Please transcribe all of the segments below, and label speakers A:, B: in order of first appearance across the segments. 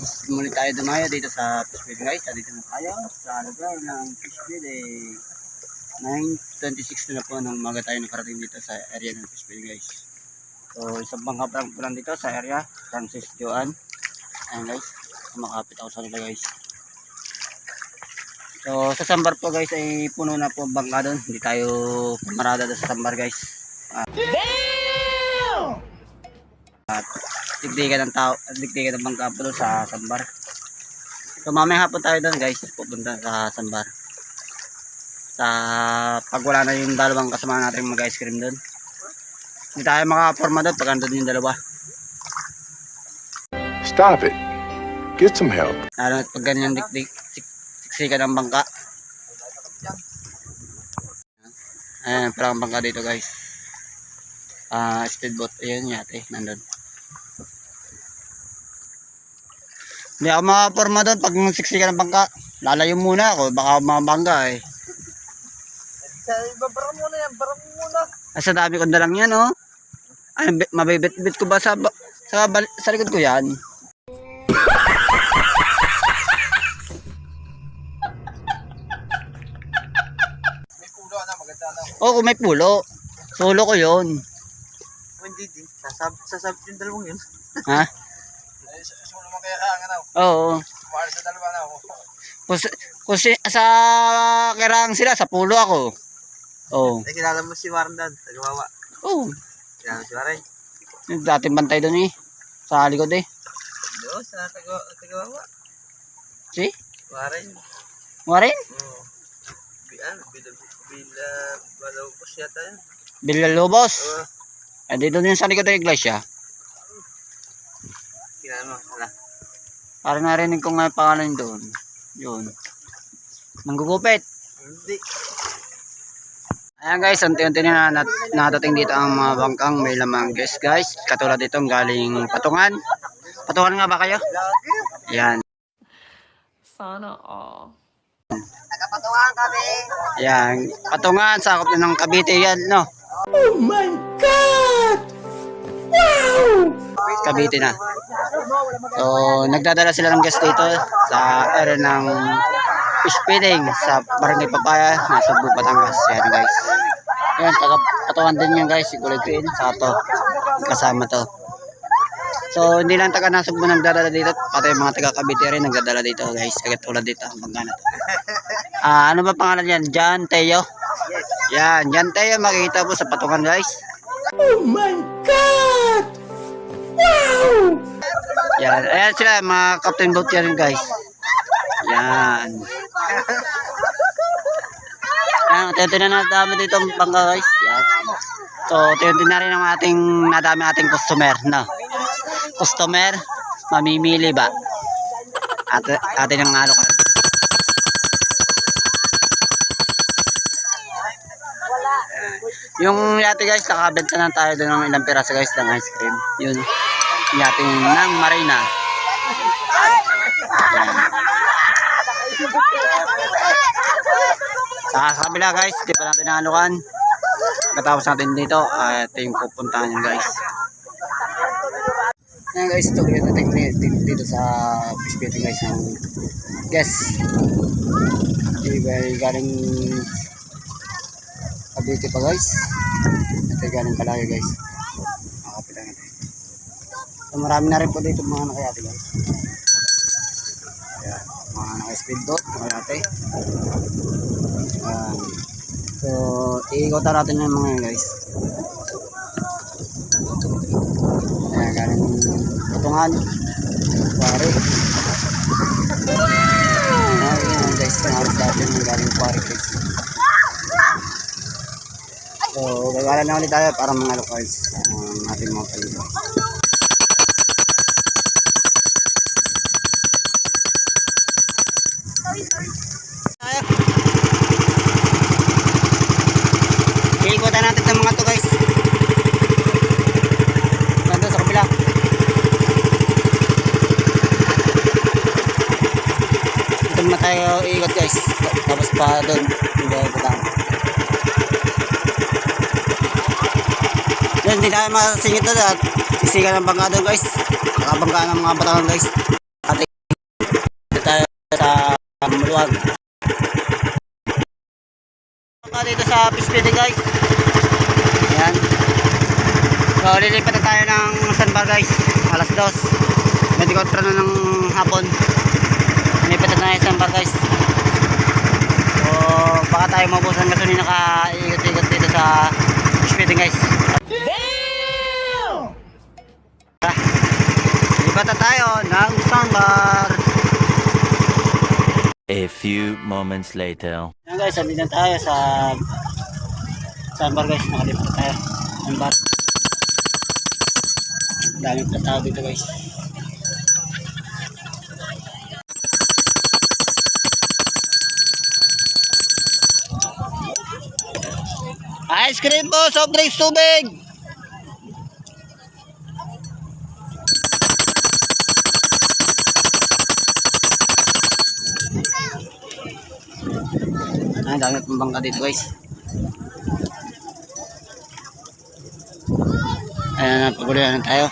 A: tayo dumayo dito sa Fishville guys. Dito na tayo sa lugar ng Fishville eh. 9.26 na po nung umaga tayo nakarating dito sa area ng Fishville guys. So isang bangka pa lang po lang dito sa area. Francis Joan. Ayan guys. Makapit ako sa nila guys. So sa Sambar po guys ay puno na po ang bangka doon. Hindi tayo pumarada doon sa Sambar guys. At digdigan ng tao, digdigan ng bangka po doon sa Sambar. So mamaya hapon tayo doon guys, pupunta sa Sambar. Sa pag wala na yung dalawang kasama natin mag-ice cream doon. Hindi tayo makaporma doon pag andun yung dalawa.
B: Stop it. Get some help.
A: Lalo na pag ganyan dikdik, sik- siksikan ng bangka. Ayan, parang bangka dito guys. Ah, speedboat. Ayan yate, nandun. Hindi ako makaporma doon pag siksikan ng bangka. Lalayo muna ako, baka mabangga eh.
C: Sa iba, muna yan, bara muna.
A: Asa dami ko dalang yan oh. Ay, bi- mabibit-bit ko ba sa, sa, sa likod ko yan?
C: Na, maganda na.
A: Oo, kung may pulo. Solo ko
C: Oh, hindi din. Sasab, sasab yung dalawang yun.
A: Ha?
C: Ay, sa sulo mo kaya kaya na.
A: Oo.
C: Mahal sa dalawa na. oh.
A: Kung, si- kung si, sa kirang sila, sa pulo ako. Oo.
C: Ay, kilala mo si Warren Dan, tagawawa.
A: Oo.
C: Kilala mo si Warren.
A: Yung dating bantay doon eh. Sa likod eh.
C: Doon, sa tagawa, tagawawa.
A: Si?
C: Warren.
A: Marin?
C: Oo. Bian, bila, bila, balaw ko siya tayo.
A: Villalobos.
C: Oo.
A: Eh, dito din sa likod ng iglesia.
C: Kilala mo, wala.
A: Parang narinig ko nga yung pangalan doon. Yun. Manggugupit.
C: Hindi.
A: Ayan guys, unti-unti na nat nadating dito ang mga bangkang may lamang guys guys. Katulad itong galing Patungan. Patungan nga ba kayo? Ayan.
D: Sana all.
C: Nagkapatungan kami.
A: Ayan. Patungan, sakop na ng Cavite yan, no? Oh my God! Wow! Cavite na. So, nagdadala sila ng guest dito sa area ng fish feeding sa Barangay Papaya, nasa Cebu, Batangas. Ayan guys. Taga patungan din yan guys, si Kulay Green, sa to. Kasama to. So, hindi lang taga Nasugbo nagdadala dito, pati mga taga Cavite rin nagdadala dito guys. Kaya tulad dito, na to. Ah, ano ba pangalan yan? John Teo. Yan, John Teo makikita po sa patungan guys. Oh my God! Yan, ayan sila mga captain boat yan guys. Yan. Yan, tiyente na nadami dito ang bangka guys. Yan. So, tiyente na rin ang ating nadami ating customer. No? Customer, mamimili ba? At, atin ang alokan. Yung yate guys, nakabenta na tayo doon ng ilang piraso guys ng ice cream. Yun. Yate ng Marina. Sa kabila guys, di pa natin nahalukan. Katapos natin dito, uh, ito yung pupuntahan yun guys. Yan guys, ito yung natin dito, sa feeding guys ng guest. Diba, galing Cavite pa guys. Ito galing kalayo guys. Makapit lang natin. So, marami na rin po dito mga nakayate guys. Ayan, mga naka-speedboat, nakayate. Ayan. So, iikotan natin yung mga guys. Ayan, galing patungan. Quarry. Ayan guys, naharos natin yung galing quarry guys. So, gagala na ulit tayo para mga locals ang ating mga paligid. Iikutan natin ng mga to guys. Nandun sa kabila. Ito muna tayo iikot guys. Tapos pa doon. Hindi ako lang. Yan, hindi tayo masingit doon at isigan ng bangka doon guys. Nakabangka ng mga batangan guys. Ate. Nga dito sa feeding guys. Ayan. So, lilipat na tayo ng sandbar guys. Alas dos. Medyo kontra na ng hapon. Lilipat na tayo ng sandbar guys. So, baka tayo mabusan gasolina ka ikot-ikot dito sa feeding guys. Tara. Lilipat na tayo ng sandbar.
E: A few moments later.
A: Guys, andito na tayo sa sandbar guys. Nakalipat na tayo. Sandbar. Dami pa tao dito guys. Ice cream po, soft drinks, tubig! Ah, dami pang bangka dito guys. Ayan na, pagulihan na tayo.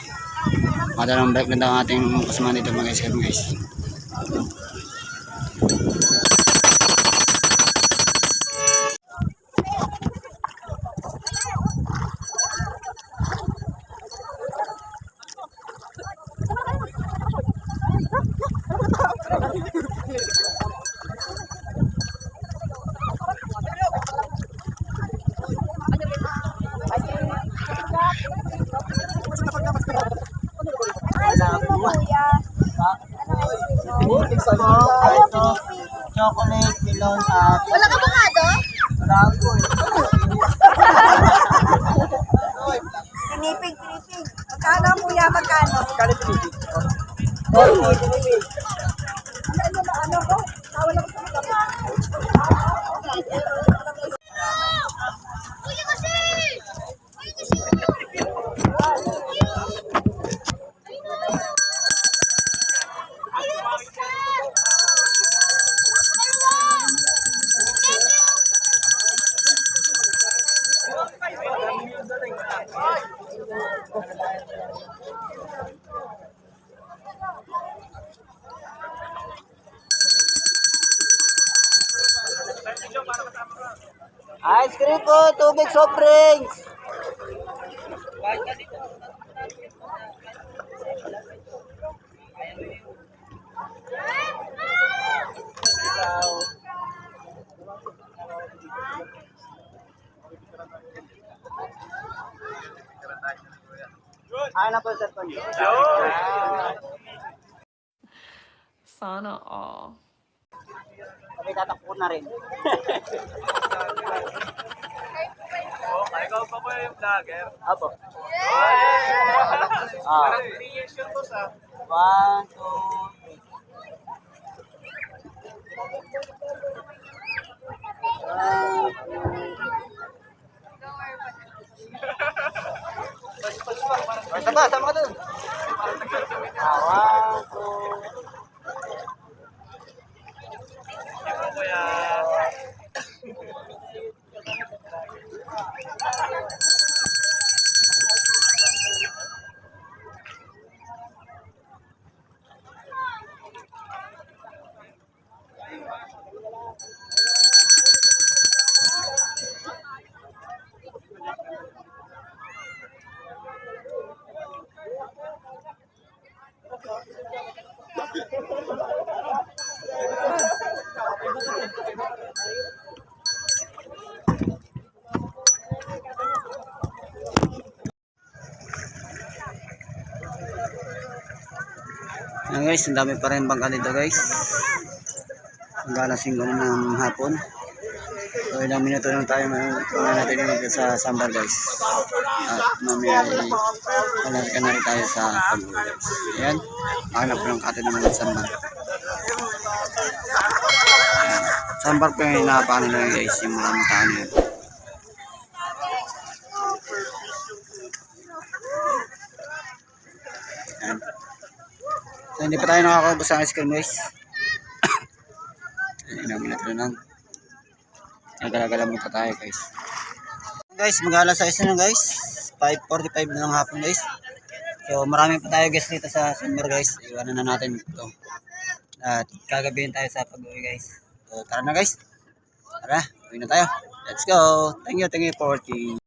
A: Madalang break na daw ang ating kasama dito mga guys. guys. Chocolate, melon, at
F: Wala ka bukado? Pinipig, pinipig. Magkano kuya, magkano? Magkano pinipig? Oh, pinipig. Ano ba, ano ko? Tawal ako sa mga Kuya kasi! Kuya kasi!
A: Ice cream po, tubig, soft drinks. Ayaw na po sa cellphone.
D: Sana all
A: may na rin.
C: Okay, ikaw pa ba yung vlogger?
A: Apo. Yeah! Ah. Parang 3 years yung boss ah. 1,
C: 2,
A: 3. Guys, ang dami pa rin bangka dito guys. Hanggang alas 5 na ng hapon. So ilang minuto lang tayo matutunan natin dito sa Sambar guys. At mamaya ay malaki na rin tayo sa pag guys. Ayan, hanap ko ng kate naman ng Sambar. Ayan. Sambar po yung hinapakan nila guys, yung mga mutaan yun. So, hindi pa tayo nakakaubos ng ice cream guys. Ilang minuto lang. Nagala-gala muna tayo guys. Guys, mag-alas 6 na guys. 5.45 na ng hapon guys. So marami pa tayo guys dito sa summer guys. Iwanan na natin ito. At kagabihin tayo sa pag-uwi guys. So tara na guys. Tara, uwi na tayo. Let's go. Thank you, thank you for watching.